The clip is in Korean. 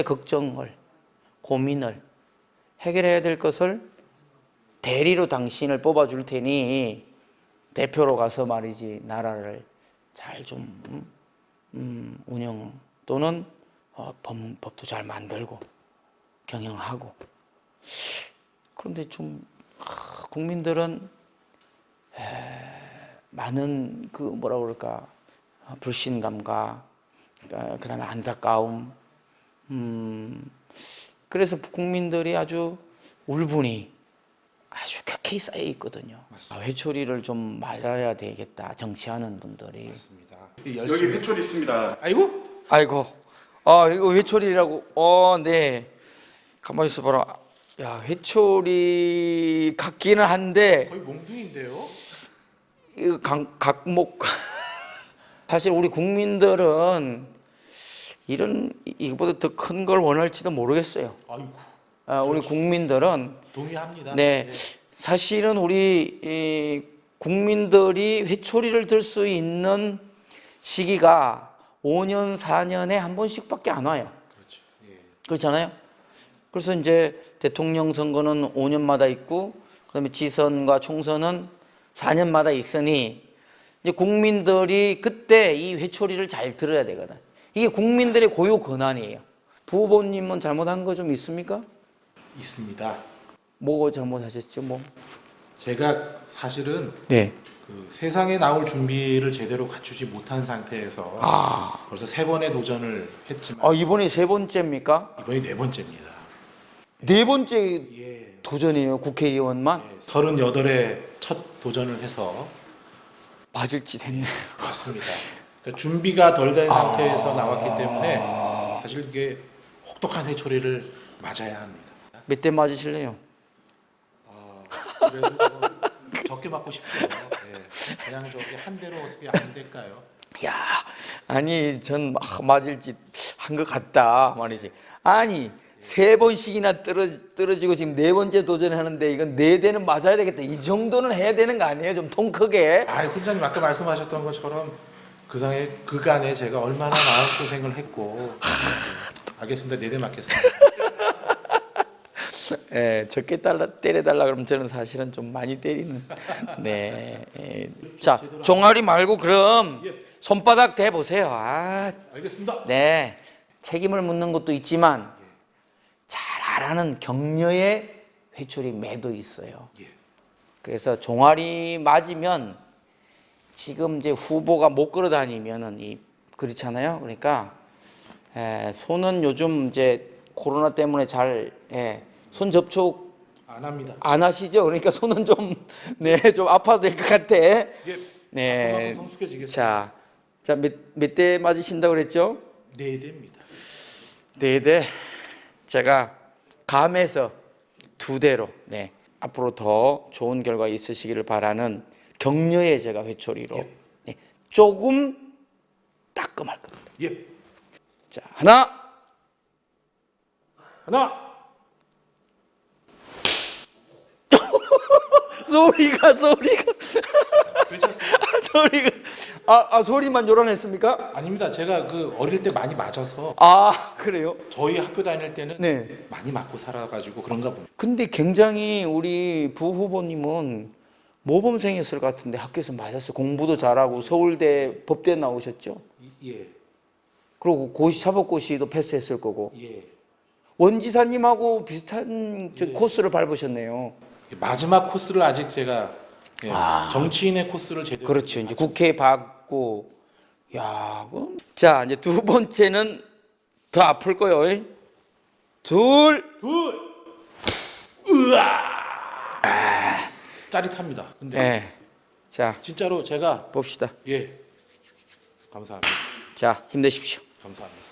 걱정을 고민을 해결해야 될 것을 대리로 당신을 뽑아줄 테니 대표로 가서 말이지 나라를 잘좀 음, 음, 운영 또는 어, 법, 법도 잘 만들고 경영하고. 그런데 좀 아, 국민들은 에, 많은 그 뭐라 그럴까 아, 불신감과 어, 그다음에 안타까움 음, 그래서 국민들이 아주 울분이 아주 격히 쌓여 있거든요. 아, 회초리를 좀 맞아야 되겠다. 정치하는 분들이. 맞습니다. 여기 회초리 있습니다. 아이고 아이고, 아 이거 회초리라고. 어, 네. 가만히 있어 봐라. 야, 회초리 같기는 한데 거의 몽둥인데요. 각, 각목. 사실 우리 국민들은 이런 이거보다 더 큰 걸 원할지도 모르겠어요. 아이고 아, 우리 국민들은 동의합니다. 네, 사실은 우리 이 국민들이 회초리를 들 수 있는 시기가 5년, 4년에 한 번씩밖에 안 와요. 그렇죠. 예. 그렇잖아요. 그래서 이제 대통령 선거는 5년마다 있고, 그다음에 지선과 총선은 4년마다 있으니 이제 국민들이 그때 이 회초리를 잘 들어야 되거든. 이게 국민들의 고유 권한이에요. 부후보님은 잘못한 거 좀 있습니까? 있습니다. 뭐 잘못하셨죠? 뭐? 제가 사실은 네. 그 세상에 나올 준비를 제대로 갖추지 못한 상태에서 아, 벌써 세 번의 도전을 했지만 아 이번이 세 번째입니까? 이번이 네 번째입니다. 네 번째 예. 도전이에요 국회의원만 예. 38회 첫 도전을 해서 맞을지 됐네. 맞습니다. 그러니까 준비가 덜 된 상태에서 나왔기 때문에 사실 이게 혹독한 회초리를 맞아야 합니다. 몇 대 맞으실래요? 아, 그래도 뭐 적게 맞고 싶죠. 예. 그냥 저기 한 대로 어떻게 안 될까요? 야, 아니 전 막 맞을지 한 것 같다 말이지. 아니 세 번씩이나 떨어 떨어 지고 지금 네 번째 도전하는데 이건 네 대는 맞아야 되겠다. 이 정도는 해야 되는 거 아니에요? 좀 통 크게. 아, 훈장님 아까 말씀하셨던 것처럼 그상에 그간에 제가 얼마나 마음 고생을 했고 알겠습니다. 네대 맞겠습니다. 예, 적게 달라 때려달라 그러면 저는 사실은 좀 많이 때리는. 네. 예. 자, 종아리 말고 그럼 손바닥 대 보세요. 아, 알겠습니다. 네. 책임을 묻는 것도 있지만 잘 알아는 격려의 회초리 매도 있어요. 예. 그래서 종아리 맞으면 지금 이제 후보가 못 걸어 다니면은 이 그렇잖아요. 그러니까 에, 손은 요즘 이제 코로나 때문에 잘 예, 손 접촉 안 합니다. 안 하시죠? 그러니까 손은 좀 네, 좀 아파도 될 것 같아. 예. 네. 자, 자, 몇, 몇 대 맞으신다고 그랬죠? 네 대입니다. 네 대. 제가 감에서 두 대로, 네. 앞으로 더 좋은 결과 있으시기를 바라는 격려의 제가 회초리로 예. 네. 조금 따끔할 겁니다. 예. 자, 하나, 하나. 소리가, 소리가, 괜찮습니다. 소리가, 아, 아, 소리만 요란했습니까? 아닙니다. 제가 그 어릴 때 많이 맞아서 아, 그래요? 저희 학교 다닐 때는 네. 많이 맞고 살아가지고 그런가 봅니다. 근데 굉장히 우리 부 후보님은 모범생이었을 것 같은데 학교에서 맞았어요. 공부도 잘하고 서울대 법대 나오셨죠. 이- 예. 그리고 고시 사법고시도 패스했을 거고 예. 원지사님하고 비슷한 저 예. 코스를 밟으셨네요. 마지막 코스를 아직 제가 예, 정치인의 코스를 제대로 그렇죠. 이제 국회 받고 야, 그럼 자 이제 두 번째는 더 아플 거요. 이. 둘, 둘. 짜릿합니다. 근데 예. 자 진짜로 제가 봅시다. 예. 감사합니다. 자 힘내십시오. 감사합니다.